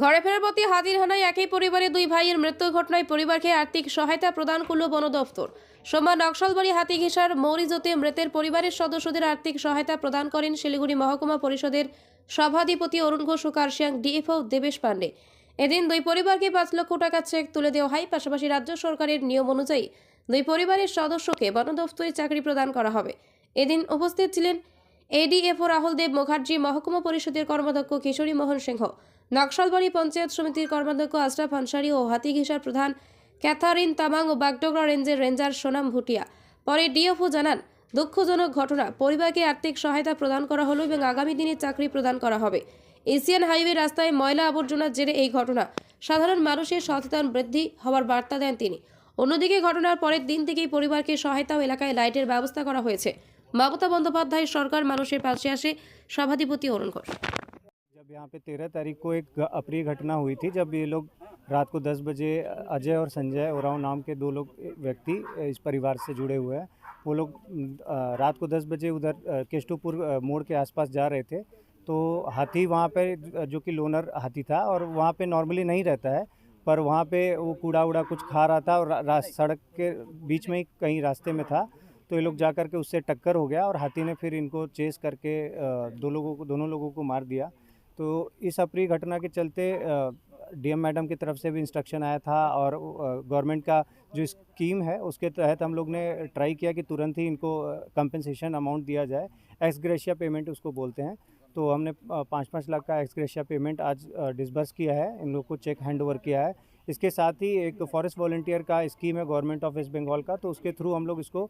ঘরে ফেরার পথে হাতির হানায় একই পরিবারের দুই ভাইয়ের মৃত্যু ঘটনায় পরিবারকে আর্থিক সহায়তা প্রদান করল বন দফতর সোমবার নকশালবাড়ি হাতি ঘেঁষার মৌরিজোতে মৃতের পরিবারের সদস্যদের আর্থিক সহায়তা প্রদান করেন শিলিগুড়ি মহকুমা পরিষদের সভাধিপতি অরুণ ঘোষ ও কার্শিয়াং ডিএফও দেবেশ পাণ্ডে। এদিন দুই পরিবারকে পাঁচ লক্ষ টাকা চেক তুলে দেওয়া হয়, পাশাপাশি রাজ্য সরকারের নিয়ম অনুযায়ী দুই পরিবারের সদস্যকে বন দফতরে চাকরি প্রদান করা হবে। এদিন উপস্থিত ছিলেন এডিএফও রাহুল দেব মুখার্জি, মহকুমা পরিষদের কর্মাধ্যক্ষ কিশোরী মোহন সিংহ। নকশালবাড়ি পঞ্চায়েত সমিতির কর্মাধ্যক্ষ আশরাফ আনসারি ও হাতিঘিসার প্রধান ক্যাথারিন তামাং ও বাগডোগরা রেঞ্জের রেঞ্জার সোনাম ভুটিয়া। পরে ডিএফও জানান, দুঃখজনক ঘটনা, পরিবারকে আর্থিক সহায়তা প্রদান করা হলো এবং আগামী দিনে চাকরি প্রদান করা হবে। এশিয়ান হাইওয়ে রাস্তায় ময়লা আবর্জনার জেরে এই ঘটনা। সাধারণ মানুষের সচেতন বৃদ্ধি হওয়ার বার্তা দেন তিনি। অন্যদিকে ঘটনার পরের দিন থেকেই পরিবারকে সহায়তা ও এলাকায় লাইটের ব্যবস্থা করা হয়েছে। মমতা বন্দ্যোপাধ্যায় সরকার মানুষের পাশে আসে। সভাধিপতি অরুণ ঘোষ। यहाँ पे तेरह तारीख को एक अप्रिय घटना हुई थी, जब ये लोग रात को दस बजे अजय और संजय ओराव नाम के दो लोग व्यक्ति इस परिवार से जुड़े हुए हैं। वो लोग रात को दस बजे उधर केष्टुपुर मोड़ के आसपास जा रहे थे। तो हाथी वहाँ पे जो कि लोनर हाथी था, और वहाँ पे नॉर्मली नहीं रहता है, पर वहाँ पे वो कूड़ा उड़ा कुछ खा रहा था और सड़क के बीच में ही कहीं रास्ते में था। तो ये लोग जा कर के उससे टक्कर हो गया और हाथी ने फिर इनको चेस करके दो लोगों को, दोनों लोगों को मार दिया। तो इस अप्रिय घटना के चलते डीएम मैडम की तरफ़ से भी इंस्ट्रक्शन आया था और गवर्नमेंट का जो स्कीम है, उसके तहत हम लोग ने ट्राई किया कि तुरंत ही इनको कंपनसेशन अमाउंट दिया जाए। एक्सग्रेशिया पेमेंट उसको बोलते हैं। तो हमने पाँच पाँच लाख का एक्सग्रेशिया पेमेंट आज डिसबर्स किया है। इन लोग को चेक हैंड ओवर किया है। इसके साथ ही एक फॉरेस्ट वॉल्टियर का स्कीम है गवर्नमेंट ऑफ़ वेस्ट बंगाल का तो उसके थ्रू हम लोग इसको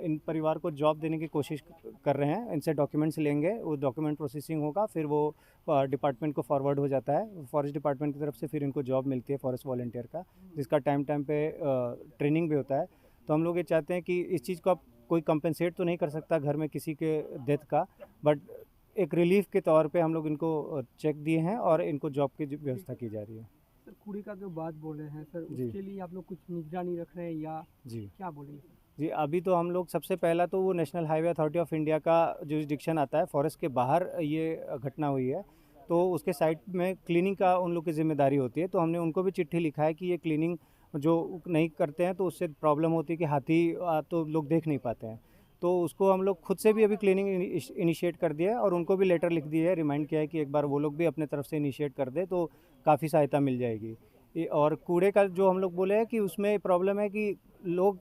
इन परिवार को जॉब देने की कोशिश कर रहे हैं। इनसे डॉक्यूमेंट्स लेंगे, वो डॉक्यूमेंट प्रोसेसिंग होगा, फिर वो डिपार्टमेंट को फॉरवर्ड हो जाता है। फॉरेस्ट डिपार्टमेंट की तरफ़ से फिर इनको जॉब मिलती है फॉरेस्ट वॉल्टियर का, जिसका टाइम टाइम पे ट्रेनिंग भी होता है। तो हम लोग ये चाहते हैं कि इस चीज़ को आप कोई कंपनसेट तो नहीं कर सकता घर में किसी के डेथ का बट एक रिलीफ के तौर पे हम लोग इनको चेक दिए हैं और इनको जॉब की व्यवस्था की जा रही है। सर कूड़े का जो बात बोल रहे हैं? सर उसके लिए आप लोग कुछ निगरानी रख रहे हैं या जी। क्या बोलेंगे जी अभी तो हम लोग सबसे पहला तो वो national highway authority of India का जुरिस्डिक्शन आता है फॉरेस्ट के बाहर ये घटना हुई है। तो उसके साइड में क्लीनिंग का उन लोग की ज़िम्मेदारी होती है। तो हमने उनको भी चिट्ठी लिखा है कि ये क्लीनिंग जो नहीं करते हैं तो उससे प्रॉब्लम होती है कि हाथी तो लोग देख नहीं पाते हैं। तो उसको हम लोग खुद से भी अभी क्लीनिंग इनिशिएट कर दिया है और उनको भी लेटर लिख दिया है रिमाइंड किया है कि एक बार वो लोग भी अपने तरफ़ से इनिशिएट कर दे। तो काफ़ी सहायता मिल जाएगी। और कूड़े का जो हम लोग बोले हैं कि उसमें प्रॉब्लम है कि लोग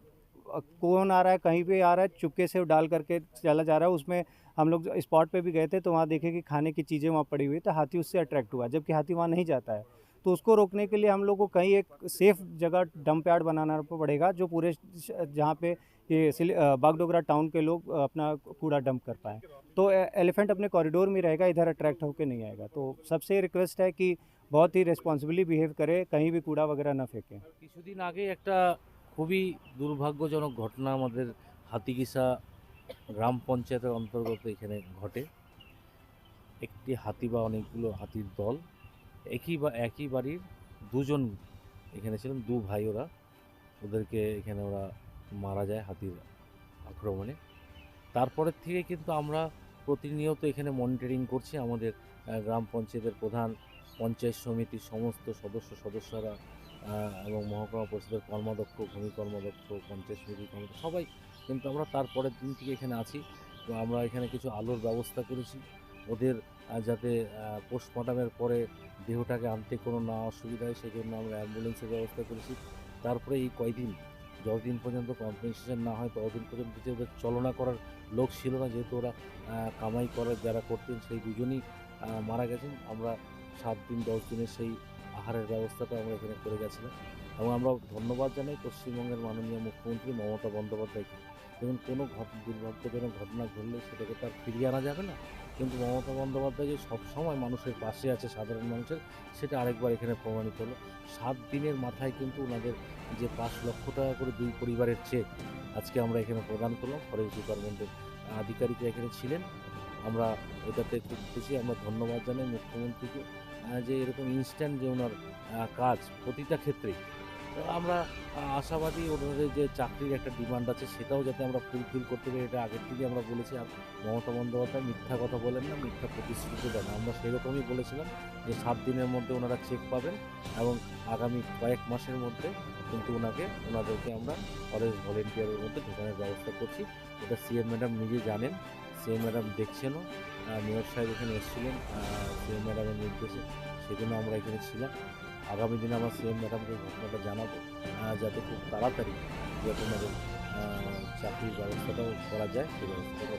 कौन आ रहा है, कहीं पे आ रहा है, चुपके से डाल करके चला जा रहा है, उसमें हम लोग स्पॉट पे भी गए थे तो वहाँ देखे कि खाने की चीज़ें वहाँ पड़ी हुई तो हाथी उससे अट्रैक्ट हुआ, जबकि हाथी वहाँ नहीं जाता है। तो उसको रोकने के लिए हम लोग को कहीं एक सेफ़ जगह डंप यार्ड बनाना पड़ेगा, जो पूरे जहाँ पे ये सिल- अ, बागडोगरा टाउन के लोग अपना कूड़ा डंप कर पाएँ तो ए- एलिफेंट अपने कॉरिडोर में रहेगा इधर अट्रैक्ट होकर नहीं आएगा तो सबसे रिक्वेस्ट है कि बहुत ही रेस्पॉन्सिबली बिहेव करे कहीं भी कूड़ा वगैरह ना फेंकें কিছুদিন আগে একটা খুবই দুর্ভাগ্যজনক ঘটনা আমাদের হাতিকিসা গ্রাম পঞ্চায়েতের অন্তর্গত এখানে ঘটে একটি হাতি বা অনেকগুলো হাতির দল একই বা একই বাড়ির দুজন এখানে ছিলেন দু ভাই ওরা ওদেরকে এখানে ওরা মারা যায় হাতির আক্রমণে। তারপরের থেকে কিন্তু আমরা প্রতিনিয়ত এখানে মনিটরিং করছি আমাদের গ্রাম পঞ্চায়েতের প্রধান, পঞ্চায়েত সমিতির সমস্ত সদস্য, সদস্যরা এবং মহকুমা পরিষদের কর্মাধ্যক্ষ, ভূমি কর্মাধ্যক্ষ, পঞ্চায়েত সমিতির কর্মাধ্যক্ষ, সবাই কিন্তু আমরা তারপরের দিন থেকে এখানে আছি। তো আমরা এখানে কিছু আলোর ব্যবস্থা করেছি। ওদের যাতে পোস্টমর্টমের পরে দেহটাকে আনতে কোনো না অসুবিধা হয় সেই জন্য আমরা অ্যাম্বুলেন্সের ব্যবস্থা করেছি। তারপরে এই কয়দিন যতদিন পর্যন্ত কম্পেনসেশন না হয়, ততদিন পর্যন্ত যে ওদের চলনা করার লোক ছিল না, যেহেতু ওরা কামাই করার যারা করতেন, সেই দুজনই মারা গেছেন। আমরা সাত দিন, দশ দিনের সেই আহারের ব্যবস্থাটা আমরা এখানে করে গেছিলাম। এবং আমরা ধন্যবাদ জানাই পশ্চিমবঙ্গের মাননীয় মুখ্যমন্ত্রী মমতা বন্দ্যোপাধ্যায়কে। দেখুন, কোনো দুর্ভাগ্যজনক ঘটনা ঘটলে সেটাকে তার ফিরিয়ে আনা যাবে না। কিন্তু মমতা বন্দ্যোপাধ্যায় যে সবসময় মানুষের পাশে আছে সাধারণ মানুষের, সেটা আরেকবার এখানে প্রমাণিত হলো। সাত দিনের মাথায় কিন্তু ওনাদের যে পাঁচ লক্ষ টাকা করে দুই পরিবারের চেক আজকে আমরা এখানে প্রদান করলাম। ফরেস্ট ডিপার্টমেন্টের আধিকারিকরা এখানে ছিলেন। আমরা এটাতে খুব খুশি। আমরা ধন্যবাদ জানাই মুখ্যমন্ত্রীকে। যে এরকম ইনস্ট্যান্ট যে ওনার কাজ প্রতিটা ক্ষেত্রেই আমরা আশাবাদী ওনাদের যে চাকরির একটা ডিমান্ড আছে, সেটাও যাতে আমরা ফুলফিল করতে পারি। এটা আগের থেকে আমরা বলেছি। আর মমতা বন্দ্যোপাধ্যায় মিথ্যা কথা বলেন না, মিথ্যা প্রতিশ্রুতি দেন। আমরা সেরকমই বলেছিলাম যে সাত দিনের মধ্যে ওনারা চেক পাবেন এবং আগামী কয়েক মাসের মধ্যে কিন্তু ওনাকে, ওনাদেরকে আমরা কলেজ ভলেন্টিয়ারের মধ্যে ঢোকানোর ব্যবস্থা করছি। এটা সিএম ম্যাডাম নিজে জানেন। CM madam দেখছেনও। মেয়র সাহেব এখানে এসেছিলেন। সিএম ম্যাডামের নির্দেশে সেজন্য আমরা এখানে ছিলাম। আগামী দিনে আমার সিএম ম্যাডামকে ঘটনাটা জানাব। যাতে খুব তাড়াতাড়ি যাতে আমাদের চাকরির ব্যবস্থাটাও করা যায়, সেই ব্যবস্থাটা